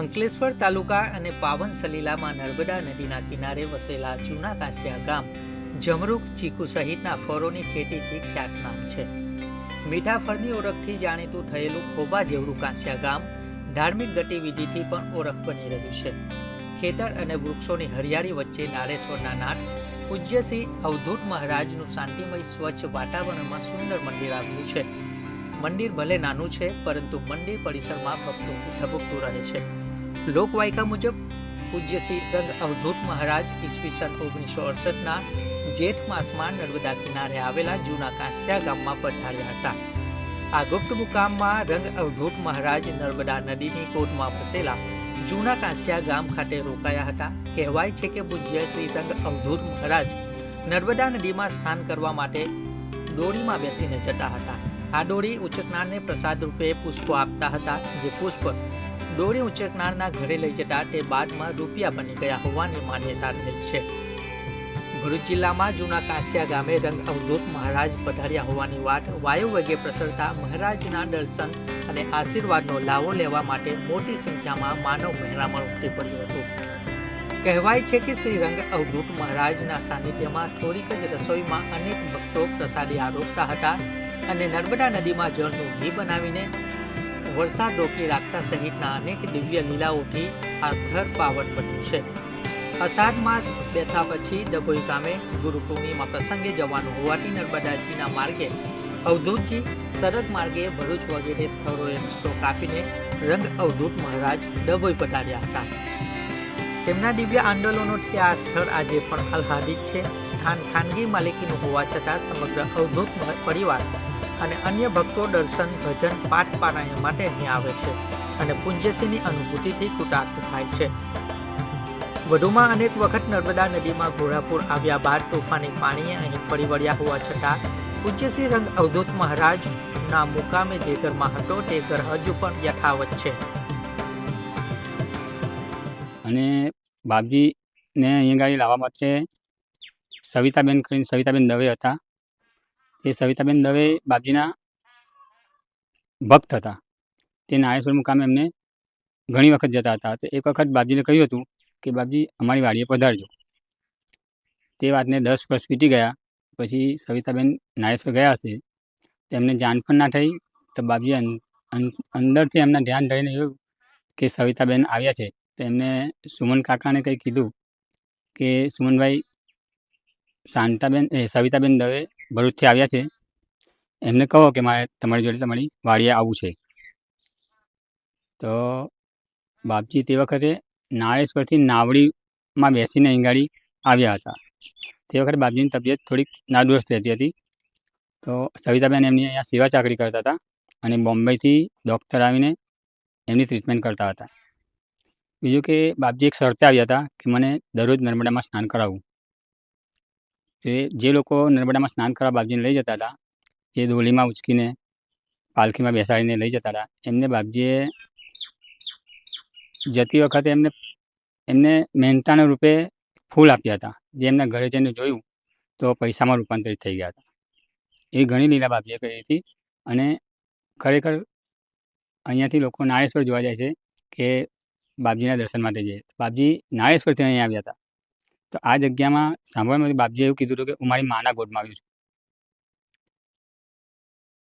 અંકલેશ્વર તાલુકા અને પાવન સલીલામાં નર્મદા નદીના કિનારે વસેલા જૂના કાંસિયા ગામ જમરૂક ચીકુ સહિતના ફળોની ખેતીથી ખ્યાતનામ છે. મીઠા ફળની ઓળખથી જાણીતું થયેલું ખોબા જેવડું કાંસિયા ગામ ધાર્મિક ગતિવિધિથી પણ ઓળખ બની રહ્યું છે. ખેતર અને વૃક્ષોની હરિયાળી વચ્ચે નારેશ્વરના નાથ પૂજ્ય શ્રી અવધૂત મહારાજનું શાંતિમય સ્વચ્છ વાતાવરણમાં સુંદર મંદિર આવેલું છે. મંદિર ભલે નાનું છે, પરંતુ મંદિર પરિસરમાં ભક્તોથી ધબકતું રહે છે. લોકવાયકા મુજબ, પૂજ્ય શ્રી રંગ અવધૂત મહારાજ ઈસવીસન ઓગણીસો અડસઠના જેઠ માસમાં નર્મદા કિનારે આવેલા જૂના કાંસ્યા ગામમાં પધાર્યા હતા. આ ગુપ્ત મુકામમાં રંગ અવધૂત મહારાજ નર્મદા નદીની કોટમાં વસેલા જૂના કાંસ્યા ગામ ખાતે રોકાયા હતા. કહેવાય છે કે પૂજ્ય શ્રી રંગ અવધૂત મહારાજ નર્મદા નદીમાં સ્નાન કરવા માટે દોડીમાં બેસીને જતા હતા. આ દોડી ઉચકનારને પ્રસાદ રૂપે પુષ્પો આપતા હતા, જે પુષ્પ દોડી ઉચકનારના ઘરે લઈ જતા તે બાદમાં રૂપિયા બની ગયા હોવાની માન્યતા રહેલ છે. ભરૂચ જિલ્લામાં જૂના કાસિયા ગામે રંગ અવધૂત મહારાજ પધાર્યા હોવાની વાત વાયુ વેગે પ્રસરતા મહારાજના દર્શન અને આશીર્વાદનો લાવો લેવા માટે મોટી સંખ્યામાં માનવ મહેરામણ ઉમટી પડ્યું હતું. કહેવાય છે કે શ્રી રંગ અવધૂત મહારાજના સાનિધ્યમાં થોડીક જ રસોઈમાં અનેક ભક્તો પ્રસાદી આરોપતા હતા અને નર્મદા નદીમાં જળનું ઘી બનાવીને વરસાદ રોકી રાખતા સહિતના અનેક દિવ્ય લીલાઓથી આ સ્થળ પાવન બન્યું છે. અષાઢમાં બેઠા પછી ડભોઈ ગામે ગુરુ પૂર્ણિમા પ્રસંગે જવાનું હોવાથી નર્મદાજીના માર્ગે, અવધૂતજી સરદ માર્ગે ભરૂચ વગેરે સ્થળોએ રસ્તો કાપીને રંગ અવધૂત મહારાજ ડભોઈ પધાર્યા હતા. તેમના દિવ્ય આંદોલનોથી આ સ્થળ આજે પણ આહ્લાદિત છે. સ્થાન ખાનગી માલિકીનું હોવા છતાં સમગ્ર અવધૂત પરિવાર અને અન્ય ભક્તો દર્શન, ભજન, પાઠ પારાયણ માટે અહીં આવે છે અને પુંજસીની અનુભૂતિથી કૃતાર્થ થાય છે. વધુમાં અનેક વખત નર્મદા નદીમાં ઘોડાપુર આવ્યા બાદ તોફાની પાણીએ અહીં ફરી વળ્યા હોવા છતાં પૂજ્યશ્રી રંગ અવધૂત મહારાજના મુકામે જે ઘરમાં હતો તે ઘર હજુ પણ યથાવત છે. અને બાપજીને અહીંયા ગાડી લાવવા માટે સવિતાબેન કરીને સવિતાબેન દવે હતા. એ સવિતાબેન દવે બાપજીના ભક્ત હતા. તે નારેશ્વર મુકામે એમને ઘણી વખત જતા હતા. તો એક વખત બાપજીને કહ્યું હતું કે, બાપજી, અમારી વાડીએ પધારજો. તે વાતને દસ વર્ષ વીતી ગયા. પછી સવિતાબેન નારેશ્વર ગયા હશે. તેમને જાણ પણ ના થઈ. તો બાપજી અંદરથી એમના ધ્યાન ધરીને એવું કે, સવિતાબેન આવ્યા છે. તો સુમન કાકાને કંઈ કીધું કે, સુમનભાઈ, શાંતાબેન, એ સવિતાબેન દવે ભરૂચથી આવ્યા છે. એમને કહો કે મારે તમારી જોડે તમારી વાડીએ આવવું છે. તો બાપજી તે વખતે નાળેશ્વરથી નાવડીમાં બેસીને અહીંગાડી આવ્યા હતા. તે વખતે બાપજીની તબિયત થોડીક નાદુરસ્ત રહેતી હતી. તો સવિતાબેન એમની અહીંયા સેવા ચાકરી કરતા હતા અને બોમ્બેથી ડૉક્ટર આવીને એમની ટ્રીટમેન્ટ કરતા હતા. બીજું કે બાપજી એક શરતે આવ્યા હતા કે મને દરરોજ નર્મદામાં સ્નાન કરાવવું. તે જે લોકો નર્મદામાં સ્નાન કરવા બાપજીને લઈ જતા હતા એ ડોલીમાં ઉચકીને પાલખીમાં બેસાડીને લઈ જતા હતા, એમને બાપજીએ જતી વખતે એમને એમને મહેનતાના રૂપે ફૂલ આપ્યા હતા. જે એમના ઘરે જઈને જોયું, તો પૈસામાં રૂપાંતરિત થઈ ગયા હતા. એ ઘણી લીલા બાપજીએ કરી હતી અને ખરેખર અહીંયાથી લોકો નાળેશ્વર જોવા જાય છે કે બાપજીના દર્શન માટે જઈએ બાપજી નાળેશ્વરથી અહીંયા આવ્યા હતા. તો આ જગ્યામાં સાંભળવા બાપજીએ એવું કીધું હતું કે, હું મારી માના ગોદમાં આવ્યું છું.